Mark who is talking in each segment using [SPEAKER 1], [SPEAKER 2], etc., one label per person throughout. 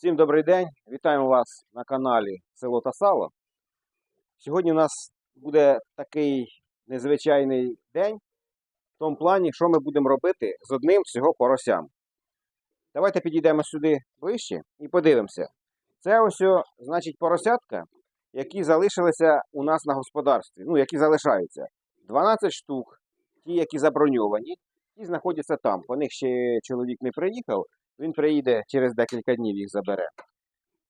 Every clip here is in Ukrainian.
[SPEAKER 1] Всім добрий день! Вітаємо вас на каналі Село та Сало. Сьогодні у нас буде такий незвичайний день в тому плані, що ми будемо робити з одним всього поросям. Давайте підійдемо сюди ближче і подивимося. Це ось, значить, поросятка, які залишилися у нас на господарстві. Ну, які залишаються. 12 штук, ті, які заброньовані, ті знаходяться там. По них ще чоловік не приїхав. Він приїде через декілька днів їх забере.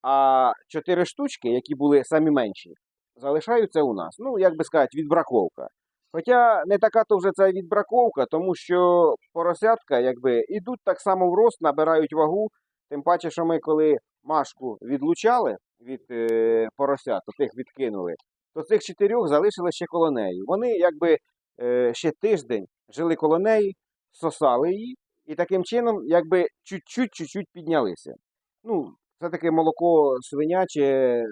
[SPEAKER 1] А чотири штучки, які були самі менші, залишаються у нас. Ну, як би сказати, відбраковка. Хоча не така то вже це відбраковка, тому що поросятка, якби, ідуть так само в рост, набирають вагу. Тим паче, що ми коли машку відлучали від е, поросят, то тих відкинули, то цих чотирьох залишили ще коло неї. Вони якби е, ще тиждень жили коло неї, сосали її, і таким чином, якби чуть-чуть-чуть піднялися. Ну, все-таки молоко свиняче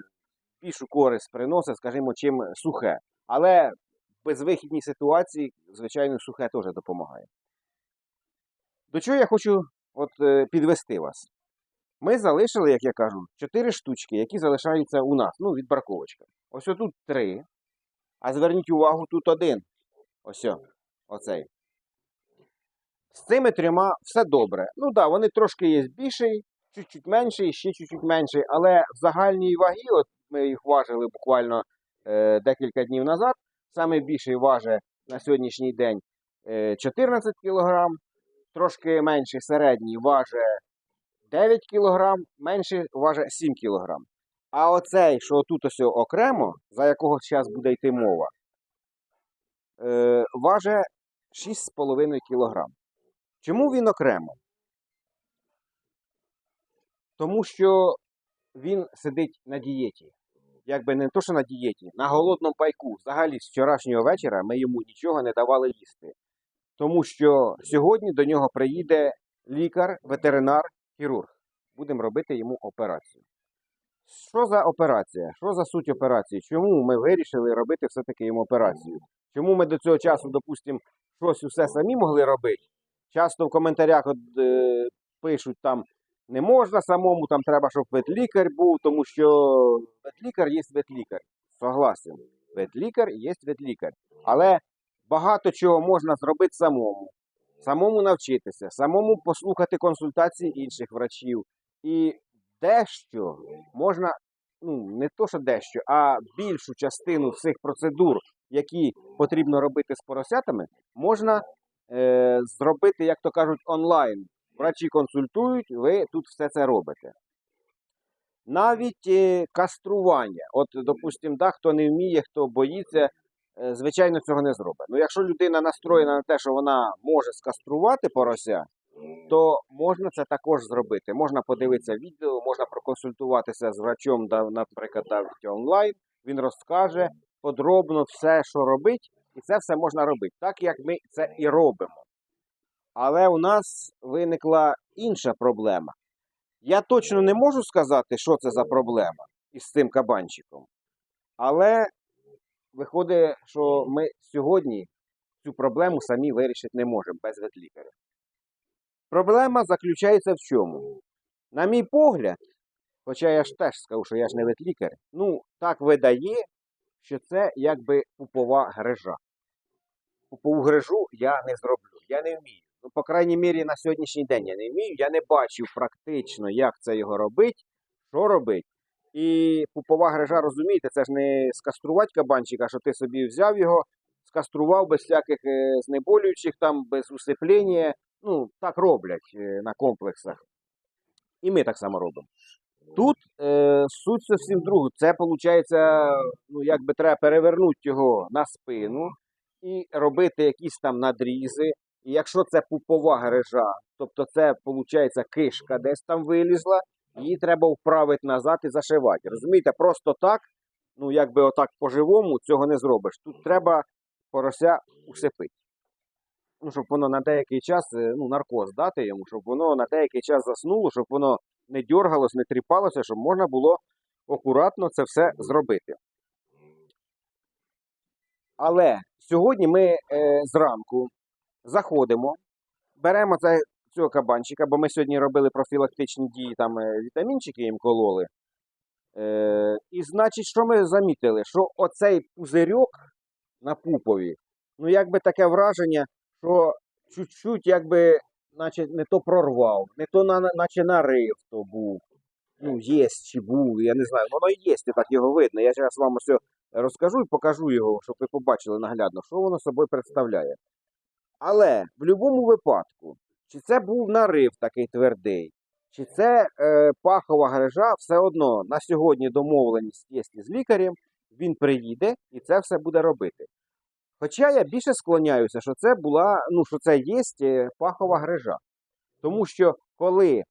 [SPEAKER 1] більшу користь приносить, скажімо, чим сухе. Але в безвихідній ситуації, звичайно, сухе теж допомагає. До чого я хочу от, е, підвести вас? Ми залишили, як я кажу, чотири штучки, які залишаються у нас, ну, від браковочка. Ось отут три. А зверніть увагу, тут один. Ось оцей. З цими трьома все добре. Ну так, да, вони трошки є більший, чуть-чуть менший, ще чуть-чуть менший, але в загальній вагі, от ми їх важили буквально е, декілька днів назад. Саме більший важить на сьогоднішній день е, 14 кг, трошки менший середній важить 9 кг, менший важить 7 кг. А оцей, що тут ось окремо, за якого зараз буде йти мова, е, важить 6,5 кг. Чому він окремо? Тому що він сидить на дієті. Якби не то, що на дієті, на голодному пайку. Взагалі, з вчорашнього вечора ми йому нічого не давали їсти. Тому що сьогодні до нього приїде лікар, ветеринар, хірург. Будемо робити йому операцію. Що за операція? Що за суть операції? Чому ми вирішили робити все-таки йому операцію? Чому ми до цього часу, допустимо, щось усе самі могли робити? Часто в коментарях от, е, пишуть там не можна самому, там треба, щоб ветлікар був, тому що ветлікар є ветлікар. Согласен. Ветлікар є ветлікар. Але багато чого можна зробити самому. Самому навчитися, самому послухати консультації інших врачів. І дещо можна, ну не то, що дещо, а більшу частину всіх процедур, які потрібно робити з поросятами, можна е, зробити, як то кажуть, онлайн. Врачі консультують, ви тут все це робите. Навіть е, кастрування. От, допустимо, да, хто не вміє, хто боїться, е, звичайно, цього не зробить. Ну, якщо людина настроєна на те, що вона може скаструвати порося, то можна це також зробити. Можна подивитися відео, можна проконсультуватися з врачом, наприклад, навіть онлайн. Він розкаже подробно все, що робить, і це все можна робити, так як ми це і робимо. Але у нас виникла інша проблема. Я точно не можу сказати, що це за проблема із цим кабанчиком. Але виходить, що ми сьогодні цю проблему самі вирішити не можемо без ветлікаря. Проблема заключається в чому? На мій погляд, хоча я ж теж скажу, що я ж не ветлікар, ну, так видає, що це якби пупова грижа. Пупову грижу я не зроблю, я не вмію. Ну, по крайній мірі, на сьогоднішній день я не вмію. Я не бачив практично, як це його робить, що робить. І пупова грижа, розумієте, це ж не скаструвати кабанчика, що ти собі взяв його, скастрував без всяких е, знеболюючих, там, без усиплення. Ну, так роблять е, на комплексах. І ми так само робимо. Тут е, суть зовсім другу. Це виходить, ну, якби треба перевернути його на спину і робити якісь там надрізи. І якщо це пупова грижа, тобто це виходить кишка десь там вилізла, її треба вправити назад і зашивати. Розумієте, просто так, ну якби отак по-живому цього не зробиш. Тут треба порося усипити. Ну, щоб воно на деякий час, е, ну, наркоз дати йому, щоб воно на деякий час заснуло, щоб воно не дергалось, не тріпалося, щоб можна було акуратно це все зробити. Але сьогодні ми е, зранку заходимо, беремо цей цього кабанчика, бо ми сьогодні робили профілактичні дії, там е, вітамінчики їм кололи. Е, і значить, що ми замітили? Що оцей пузирьок на пупові, ну якби таке враження, що чуть-чуть якби, наче не то прорвав, не то на, наче нарив то був. Ну, є чи був, я не знаю. Воно є, і так його видно. Я зараз вам все розкажу і покажу його, щоб ви побачили наглядно, що воно собою представляє. Але в будь-якому випадку, чи це був нарив такий твердий, чи це е, пахова грижа, все одно на сьогодні домовленість є з лікарем, він приїде і це все буде робити. Хоча я більше склоняюся, що це була, ну, що це є е, пахова грижа. Тому що коли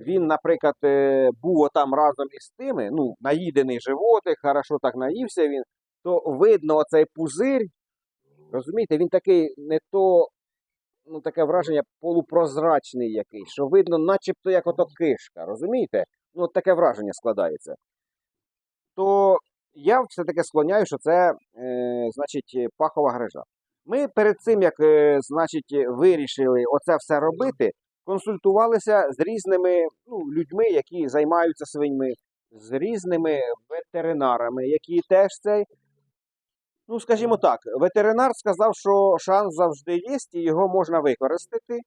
[SPEAKER 1] він, наприклад, е, був отам разом із тими, ну, наїдений животик, хорошо так наївся він, то видно оцей пузир, розумієте, він такий не то, ну, таке враження полупрозрачний якийсь, що видно, начебто як ото кишка, розумієте? Ну, от таке враження складається. То я все-таки склоняю, що це, е, значить, пахова грижа. Ми перед цим, як, е, значить, вирішили оце все робити, консультувалися з різними ну, людьми, які займаються свиньми, з різними ветеринарами, які теж цей. Ну, скажімо так, ветеринар сказав, що шанс завжди є, і його можна використати.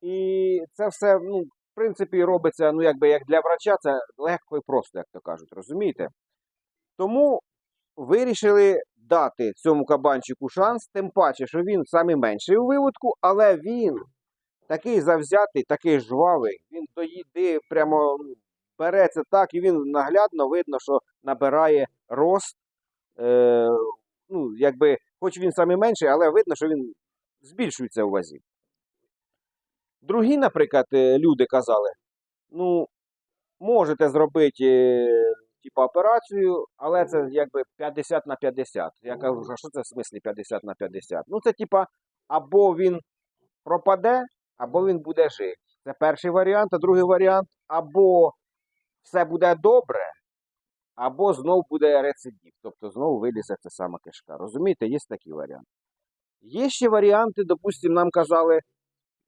[SPEAKER 1] І це все, ну, в принципі, робиться, ну, якби як для врача, це легко і просто, як то кажуть, розумієте? Тому вирішили дати цьому кабанчику шанс, тим паче, що він самий менший у виводку, але він такий завзятий, такий жвавий, він до прямо ну, береться так, і він наглядно видно, що набирає рост. Е, ну, якби, хоч він самий менший, але видно, що він збільшується у вазі. Другі, наприклад, е, люди казали, ну, можете зробити е, типу, операцію, але це якби 50 на 50. Я кажу, а що це в смислі 50 на 50? Ну, це типа, або він пропаде, або він буде жити. Це перший варіант, а другий варіант, або все буде добре, або знов буде рецидив. Тобто знову вилізе ця сама кишка. Розумієте, є такий варіант. Є ще варіанти, допустимо, нам казали,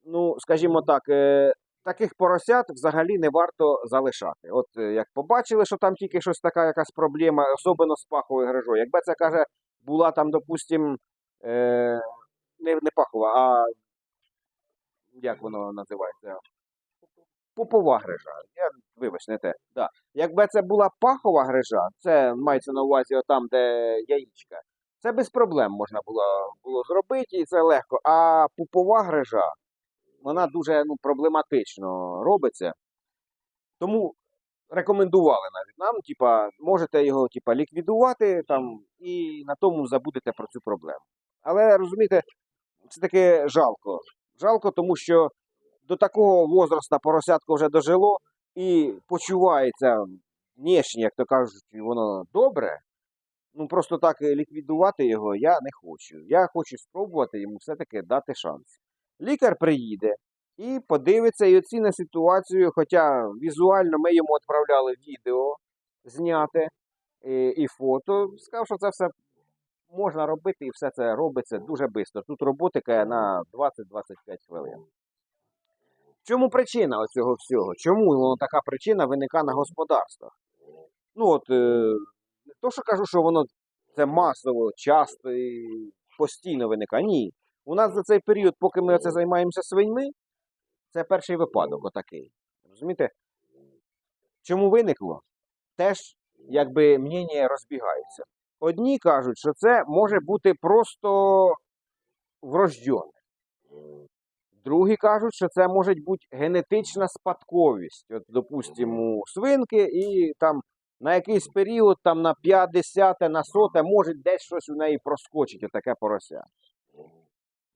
[SPEAKER 1] ну, скажімо так, е, таких поросят взагалі не варто залишати. От е, як побачили, що там тільки щось така якась проблема, особливо з паховою грижою. Якби це каже, була там, допустимо, е, не, не пахова, а як воно називається? Попова грижа. Я, вибач, не те. Да. Якби це була пахова грижа, це мається на увазі там, де яєчка, це без проблем можна було, було зробити, і це легко. А пупова грижа, вона дуже ну, проблематично робиться. Тому рекомендували навіть нам, типа, можете його типа, ліквідувати там, і на тому забудете про цю проблему. Але розумієте, це таке жалко. Жалко, тому що до такого возраста поросятко вже дожило і почувається внешне, як то кажуть, воно добре. Ну просто так ліквідувати його я не хочу. Я хочу спробувати йому все-таки дати шанс. Лікар приїде і подивиться і оціне ситуацію, хоча візуально ми йому відправляли відео зняте і, і фото. Сказав, що це все можна робити, і все це робиться дуже швидко. Тут роботика на 20-25 хвилин. В чому причина цього всього? Чому воно така причина виникає на господарствах? Ну от, е, то, що кажу, що воно це масово, часто і постійно виникає. Ні. У нас за цей період, поки ми оце займаємося свиньми, це перший випадок отакий. Розумієте? Чому виникло? Теж, якби мнення розбігаються. Одні кажуть, що це може бути просто врождене. Другі кажуть, що це може бути генетична спадковість. От, допустимо, у свинки, і там на якийсь період, там на 50, на 100, може десь щось у неї проскочить, отаке порося.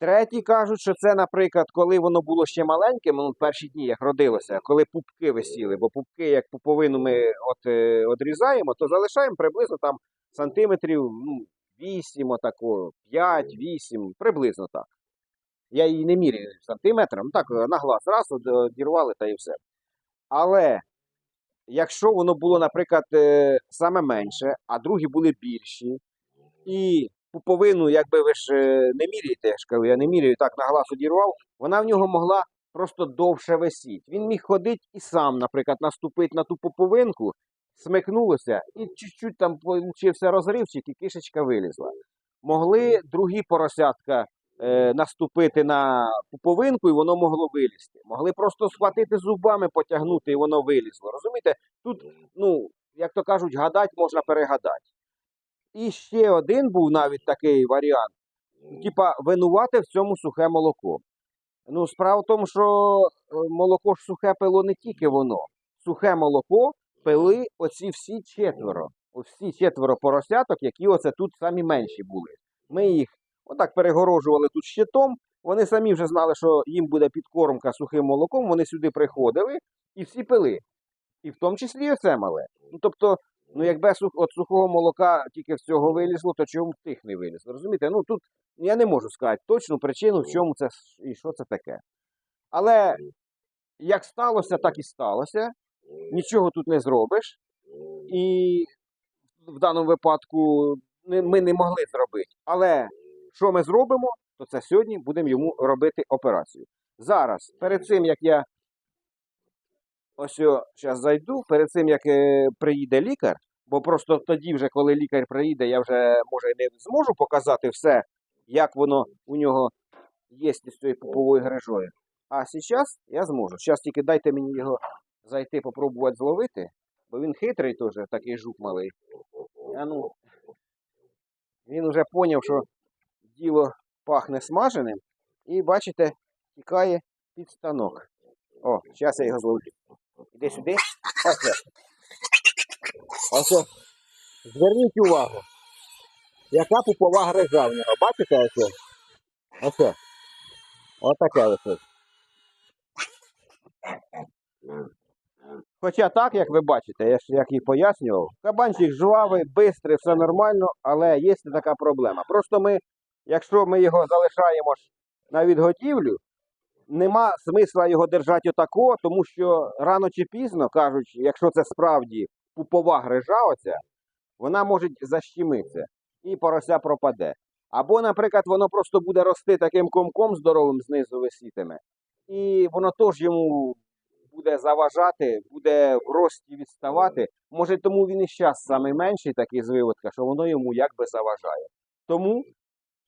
[SPEAKER 1] Треті кажуть, що це, наприклад, коли воно було ще маленьким, ну, перші дні, як родилося, коли пупки висіли, бо пупки, як пуповину ми от, е, одрізаємо, то залишаємо приблизно там сантиметрів ну, 8, отако, 5, 8, приблизно так. Я її не міряю сантиметром, так на глаз раз одірвали та і все. Але якщо воно було, наприклад, е, саме менше, а другі були більші, і пуповину, якби ви ж е, не міряєте, я ж кажу, я не міряю, так на глаз одірвав, вона в нього могла просто довше висіть. Він міг ходити і сам, наприклад, наступити на ту поповинку, смикнулося, і чуть-чуть там получився розривчик, і кишечка вилізла. Могли другі поросятка е, наступити на пуповинку, і воно могло вилізти. Могли просто схватити зубами, потягнути, і воно вилізло. Розумієте? Тут, ну, як то кажуть, гадати можна перегадати. І ще один був навіть такий варіант. Типа, винувати в цьому сухе молоко. Ну, справа в тому, що е, молоко ж сухе пило не тільки воно. Сухе молоко пили оці всі четверо. Всі четверо поросяток, які оце тут самі менші були. Ми їх отак перегорожували тут щитом. Вони самі вже знали, що їм буде підкормка сухим молоком. Вони сюди приходили і всі пили. І в тому числі і оце мале. Ну, тобто, ну якби сух, от сухого молока тільки з цього вилізло, то чому в тих не вилізло? Розумієте? Ну тут я не можу сказати точну причину, в чому це і що це таке. Але як сталося, так і сталося. Нічого тут не зробиш. І в даному випадку ми не могли зробити. Але що ми зробимо, то це сьогодні будемо йому робити операцію. Зараз, перед цим як я ось зараз зайду, перед цим як е, приїде лікар, бо просто тоді, вже коли лікар приїде, я вже може не зможу показати все, як воно у нього є з цією пуповою грижою. А зараз я зможу. Зараз тільки дайте мені його зайти, попробувати зловити, бо він хитрий теж, такий жук малий. А ну, він вже зрозумів, що діло пахне смаженим, і бачите, тікає під станок. О, зараз я його зловлю. Іди сюди. Ось. Ось. Зверніть увагу. Яка пупова грижа в нього. Бачите ось? Ось. Ось. Отаке ось. Хоча так, як ви бачите, я ж як і пояснював, кабанчик жвавий, бистрий, все нормально, але є така проблема. Просто ми, якщо ми його залишаємо на відготівлю, нема смисла його держати отако, тому що рано чи пізно, кажуть, якщо це справді пупова грижа оця, вона може защемитися і порося пропаде. Або, наприклад, воно просто буде рости таким комком здоровим знизу висітиме, і воно теж йому буде заважати, буде в рості відставати. Може, тому він і зараз найменший такий з виводка, що воно йому якби заважає. Тому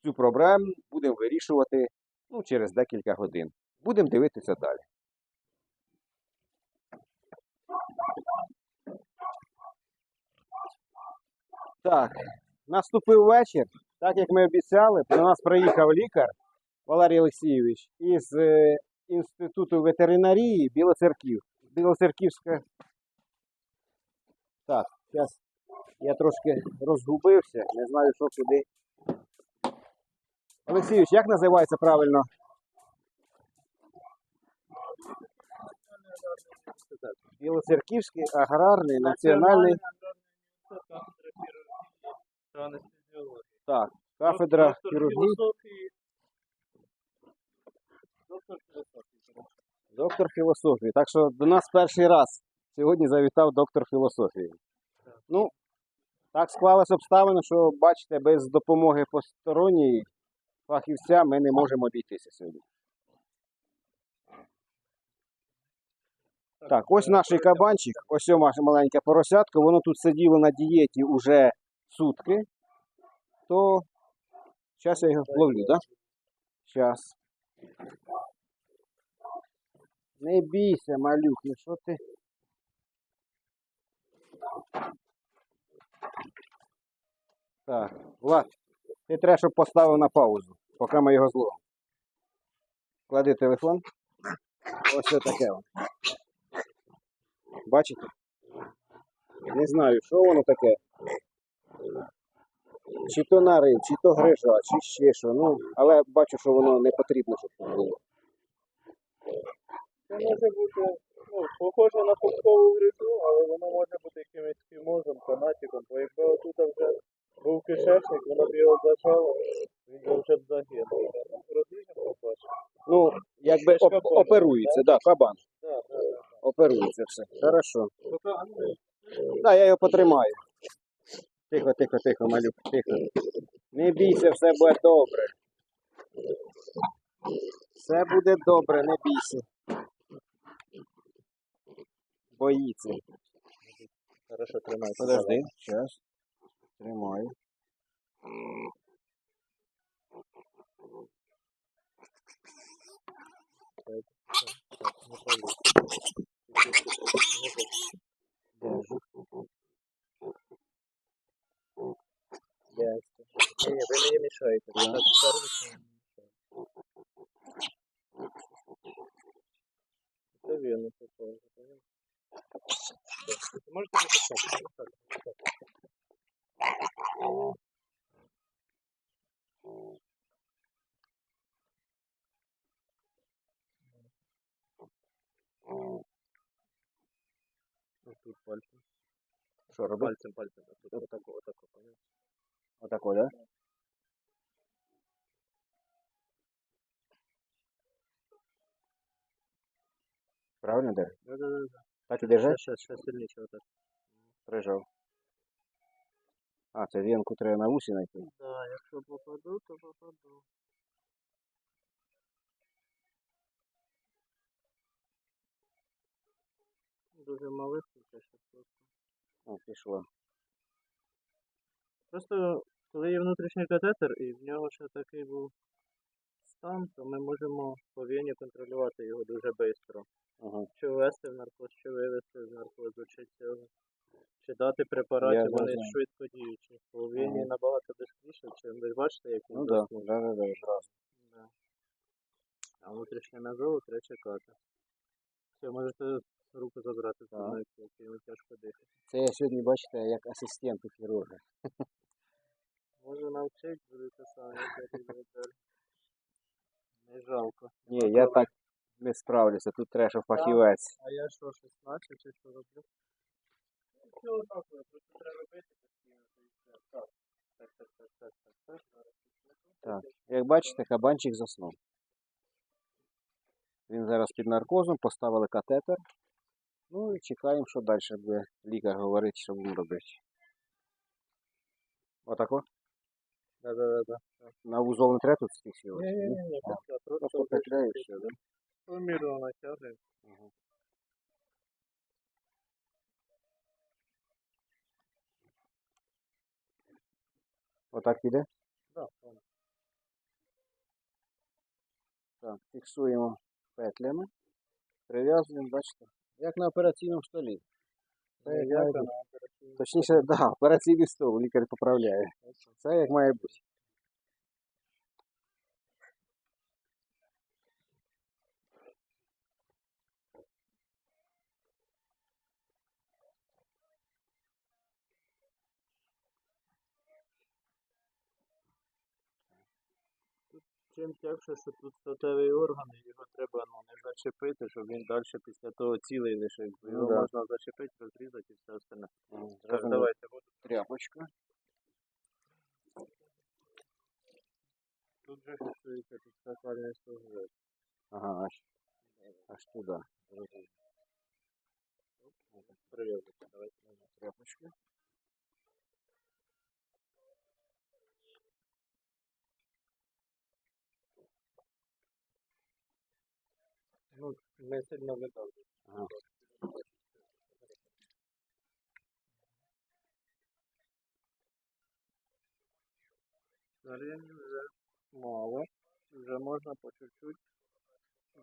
[SPEAKER 1] цю проблему будемо вирішувати ну, через декілька годин. Будемо дивитися далі. Так, наступив вечір. Так як ми обіцяли, до нас приїхав лікар Валерій Олексійович із е, Інституту ветеринарії Білоцерків. Білоцерківська. Так, зараз я трошки розгубився, не знаю, що куди. Олексійович, як називається правильно? Білоцерківський аграрний національний так, кафедра хірургії, доктор філософії. Так що до нас перший раз сьогодні завітав доктор філософії. Ну, так склалось обставини, що бачите, без допомоги посторонньої фахівця ми не можемо обійтися сьогодні. Так, ось наш кабанчик, ось наше маленьке поросятко, воно тут сиділо на дієті уже сутки, то зараз я його ловлю, так? Зараз. Не бійся, малюк, ну що ти? Так, Влад, ти треба, щоб поставив на паузу, поки ми його зловимо. Клади телефон. Ось таке. Воно. Бачите? Не знаю, що воно таке. Чи то нарив, чи то грижа, чи ще що. Ну, але бачу, що воно не потрібно, щоб тут було.
[SPEAKER 2] Це може бути ну, похоже на пупкову гризу, але воно може бути якимось фімозом, канатиком, бо якби отут вже був кишечник, воно б його зажало, він би вже б загинув. Ну, Розріжемо, побачимо.
[SPEAKER 1] Ну, якби оп- оперується, да, кабан.
[SPEAKER 2] Так, так.
[SPEAKER 1] Оперується все. Хорошо. Да, я його потримаю. Тихо, тихо, тихо, малюк, тихо. Не бійся, все буде добре. Все буде добре, не бійся. Боїться.
[SPEAKER 2] Хорошо, тримайся.
[SPEAKER 1] Подожди, зараз. Тримаю.
[SPEAKER 2] Ви
[SPEAKER 1] Да.
[SPEAKER 2] так ставите, що мені мішає. Це вірно, це теж. понятно. Ви Можете записати? Ось тут пальцем.
[SPEAKER 1] Що робити?
[SPEAKER 2] Пальцем, пальцем. Тут отако, отако, понятно?
[SPEAKER 1] Отако, да? Правильно держиш?
[SPEAKER 2] Да, да, да.
[SPEAKER 1] Так і держи?
[SPEAKER 2] Ще, ще сильніше отак.
[SPEAKER 1] Прижав. А, це венку треба на вусі знайти.
[SPEAKER 2] Да, якщо попаду, то попаду. Дуже малих тут ще просто.
[SPEAKER 1] О, пішло.
[SPEAKER 2] Просто коли є внутрішній катетер і в нього ще такий був стан, то ми можемо по вені контролювати його дуже швидко.
[SPEAKER 1] Ага.
[SPEAKER 2] Чи ввести в наркоз, чи вивести з наркозу, чи цього. Чи дати препарати,
[SPEAKER 1] Я
[SPEAKER 2] вони швидко діючі. По вені
[SPEAKER 1] Ага.
[SPEAKER 2] набагато швидше, чим ви бачите, як він
[SPEAKER 1] Ну да,
[SPEAKER 2] заснув.
[SPEAKER 1] да, да, да.
[SPEAKER 2] Да. А внутрішнє ножово треба чекати. Все, можете руку забрати з мною, як йому тяжко дихати.
[SPEAKER 1] Це я сьогодні, бачите, як асистент у хірурга.
[SPEAKER 2] Може навчить, будете самі перевіряти. Не жалко.
[SPEAKER 1] Ні, я так не справлюся, тут треба, щоб фахівець.
[SPEAKER 2] А я що, 16 чи що роблю? Все отак, просто треба робити постійно. Так, так, так, так, так, так, так.
[SPEAKER 1] Так. Як бачите, кабанчик заснув. Він зараз під наркозом, поставили катетер. Ну і чекаємо, що далі буде лікар говорить, що будемо робити. Отако?
[SPEAKER 2] Да, да, да, да.
[SPEAKER 1] На вузол не треба тут фіксувати?
[SPEAKER 2] Ні, ні, ні, просто,
[SPEAKER 1] Просто
[SPEAKER 2] просто
[SPEAKER 1] петля і все, да?
[SPEAKER 2] помірно натягуємо.
[SPEAKER 1] Ага. Отак піде?
[SPEAKER 2] Да, понял.
[SPEAKER 1] Так, фіксуємо петлями. Прив'язуємо, бачите, як на операційному столі. Це як
[SPEAKER 2] як
[SPEAKER 1] має
[SPEAKER 2] на операційному.
[SPEAKER 1] Точніше, да, операційний стол, лікар поправляє. Це як має бути.
[SPEAKER 2] Чим тягше, що тут статевий орган, і його треба ну, не зачепити, щоб він далі після того цілий лишився. Бо
[SPEAKER 1] Ну
[SPEAKER 2] Його
[SPEAKER 1] да.
[SPEAKER 2] можна зачепити, розрізати і все остальне.
[SPEAKER 1] Ага,
[SPEAKER 2] Так, давайте, буду.
[SPEAKER 1] Тряпочка.
[SPEAKER 2] Тут же фіксується тут сакральний суглоб.
[SPEAKER 1] Ага, аж, аж туди.
[SPEAKER 2] Прив'язуйте, давайте.
[SPEAKER 1] Тряпочка.
[SPEAKER 2] Ну, не сильно видавлюємо.
[SPEAKER 1] Ага.
[SPEAKER 2] Варення вже мало. Вже можна по чуть-чуть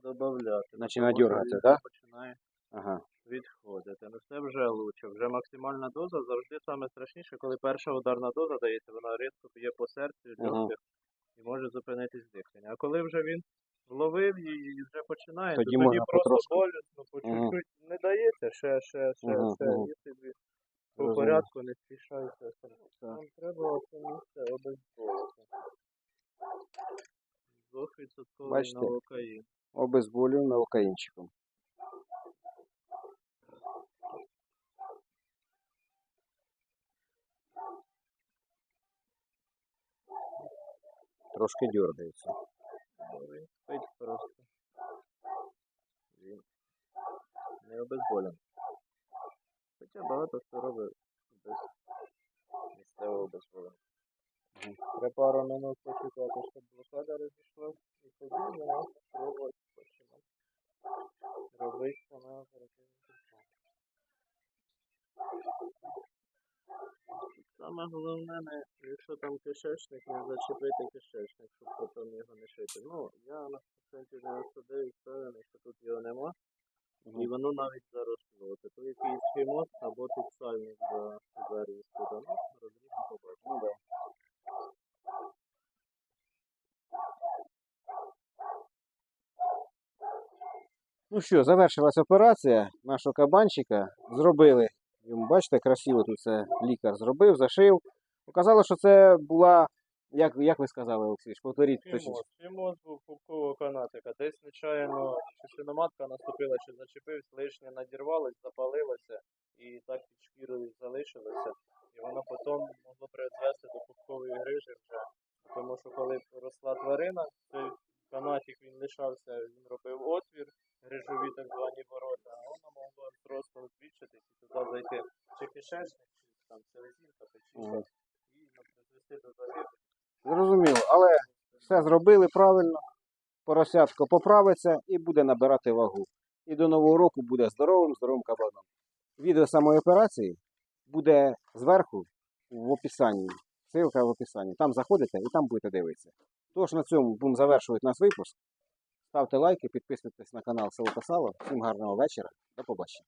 [SPEAKER 2] додавати.
[SPEAKER 1] Починає дергатися,
[SPEAKER 2] він? Починає
[SPEAKER 1] Ага.
[SPEAKER 2] відходити. Ну це вже лучше. Вже максимальна доза завжди саме страшніше, коли перша ударна доза дається, вона різко б'є по серцю,
[SPEAKER 1] Ага.
[SPEAKER 2] легких і може зупинитись дихання. А коли вже він вловив її і вже починає,
[SPEAKER 1] Тоді
[SPEAKER 2] то тоді просто
[SPEAKER 1] потрошку.
[SPEAKER 2] болісно, по
[SPEAKER 1] Ага.
[SPEAKER 2] чуть-чуть не дається, ще, ще, ще,
[SPEAKER 1] Ага,
[SPEAKER 2] ще.
[SPEAKER 1] ага.
[SPEAKER 2] І собі по порядку не спішайте. Нам треба це місце обезболити. Двохвідсотковий
[SPEAKER 1] Бачите?
[SPEAKER 2] новокаїн.
[SPEAKER 1] Обезболюємо новокаїнчиком. Трошки дергається.
[SPEAKER 2] Просто. Він не обезболен. Хоча багато хто робить без місцевого обезболення. Треба пару минут почекати, щоб блокада розійшла і тоді можна спробувати починати робити саме оперативну Саме головне, не, якщо там кишечник, не зачепити кишечник, щоб потім його не шити. Ну, я на проценті 99 впевнений, що тут його нема. І воно навіть заросло. Це то якийсь хімоз або тут сальник за заріс туди. Ну, розрізно побачимо.
[SPEAKER 1] Ну, да. Ну що, завершилась операція нашого кабанчика. Зробили. Бачите, красиво тут це лікар зробив, зашив. Оказалось, що це була, як, як ви сказали, Олексій, повторіть.
[SPEAKER 2] Хімоз був пупкового канатика. Десь нечаянно чи свиноматка наступила, чи зачепився, лишнє надірвалось, запалилося і так під шкірою залишилося. І воно потім могло призвести до пупкової грижі вже. Тому що коли росла тварина, цей канатик він лишався, він робив отвір, грижові так звані ворота, ростом збільшитись і туди зайти чи кишечник, чи там селезінка, печінка,
[SPEAKER 1] Мгм.
[SPEAKER 2] і ну, призвести до загибелі.
[SPEAKER 1] Зрозуміло, але все зробили правильно. Поросятко поправиться і буде набирати вагу. І до нового року буде здоровим, здоровим кабаном. Відео самої операції буде зверху в описанні. Ссылка в описанні. Там заходите і там будете дивитися. Тож на цьому будемо завершувати наш випуск. Ставте лайки, підписуйтесь на канал Село Сало. Всім гарного вечора. До побачення.